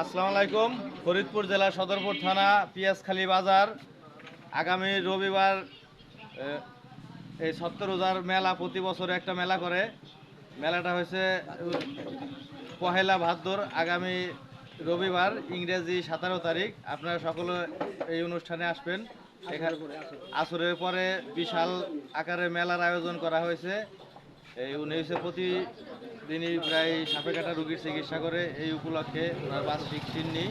আসসালামু আলাইকুম। ফরিদপুর জেলা সদরপুর থানা, পিয়াজখালী বাজার। আগামী রবিবার এই রোজার মেলা প্রতি বছর একটা মেলা করে। মেলাটা হয়েছে, পহেলা ভাদ্র, আগামী রবিবার, ইংরেজি সতেরো তারিখ। আপনারা সকলে এই অনুষ্ঠানে আসবেন। এখানে আসরের পরে বিশাল আকারে মেলার আয়োজন করা হয়েছে। এই উনিশে হচ্ছে প্রতিদিনই প্রায় সাপে কাটা রুগীর চিকিৎসা করে এই উপলক্ষে ওনার বার্ষিক চিন্নি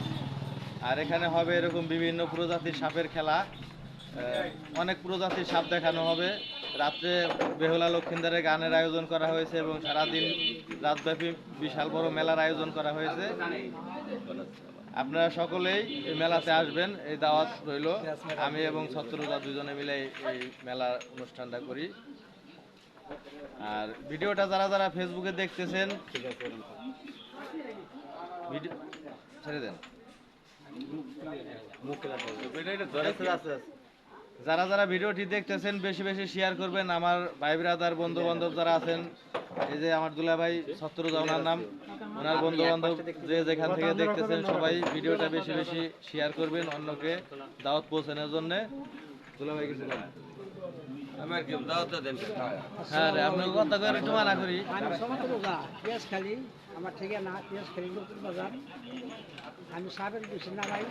আর এখানে হবে এরকম বিভিন্ন প্রজাতির সাপের খেলা। অনেক প্রজাতির সাপ দেখানো হবে। রাত্রে বেহুলা লক্ষিন্দারের গানের আয়োজন করা হয়েছে এবং সারাদিন রাতব্যাপী বিশাল বড় মেলার আয়োজন করা হয়েছে। আপনারা সকলেই এই মেলাতে আসবেন, এই দাওয়াত রইল। আমি এবং ছত্রদা দুজনে মিলে এই মেলার অনুষ্ঠানটা করি। আর ভিডিওটা যারা যারা ফেসবুকে দেখতেছেন ছেড়ে দেন। যারা যারা ভিডিওটি দেখতেছেন বেশি বেশি শেয়ার করবেন। আমার ভাই ব্রাদার বন্ধু বান্ধব যারা আছেন এই যে আমার দুলা ভাই ওনার নাম। ওনার বন্ধু বান্ধব যে যেখান থেকে দেখতেছেন সবাই ভিডিওটা বেশি বেশি শেয়ার করবেন অন্যকে দাওয়াত পৌঁছানোর জন্য। হ্যাঁ রে আপনার কথা করে একটু মানা করি। আমি সমতলুকা পেঁয়াজ খালি আমার ঠিকানা পেঁয়াজ খালি নতুন বাজার। আমি বেশি নামাই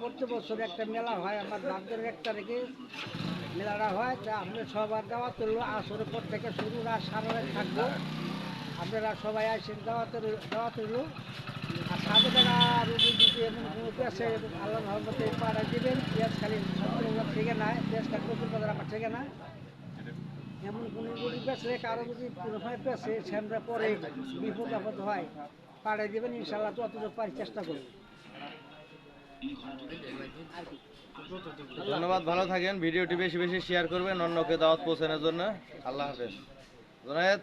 প্রতি বছর একটা মেলা হয় আমার ভাদ্রের এক তারিখে মেলাটা হয়। তা আমরা সবার দাওয়াত করল আসরের পর থেকে শুরু রাত সারা রাত থাকব। আপনারা সবাই আসেন দাওয়াতের দাওয়াত হইল আর সাথে টাকা রুগী দিতে এমন আল্লাহ মহম্মতে পাড়া দিবেন পেঁয়াজ খালি পেঁয়াজ খালি নতুন বাজার আমার ঠিকানা এমন কোনো গরিব বেচলে কারও যদি কোনো সেমরা পরে বিপদ আপদ হয় পাড়াই দেবেন ইনশাল্লাহ ততটুকু পারি চেষ্টা করব। ধন্যবাদ ভালো থাকেন। ভিডিওটি বেশি বেশি শেয়ার করবেন অন্যকে দাওয়াত পৌঁছানোর জন্য। আল্লাহ হাফেজ। জনায়েত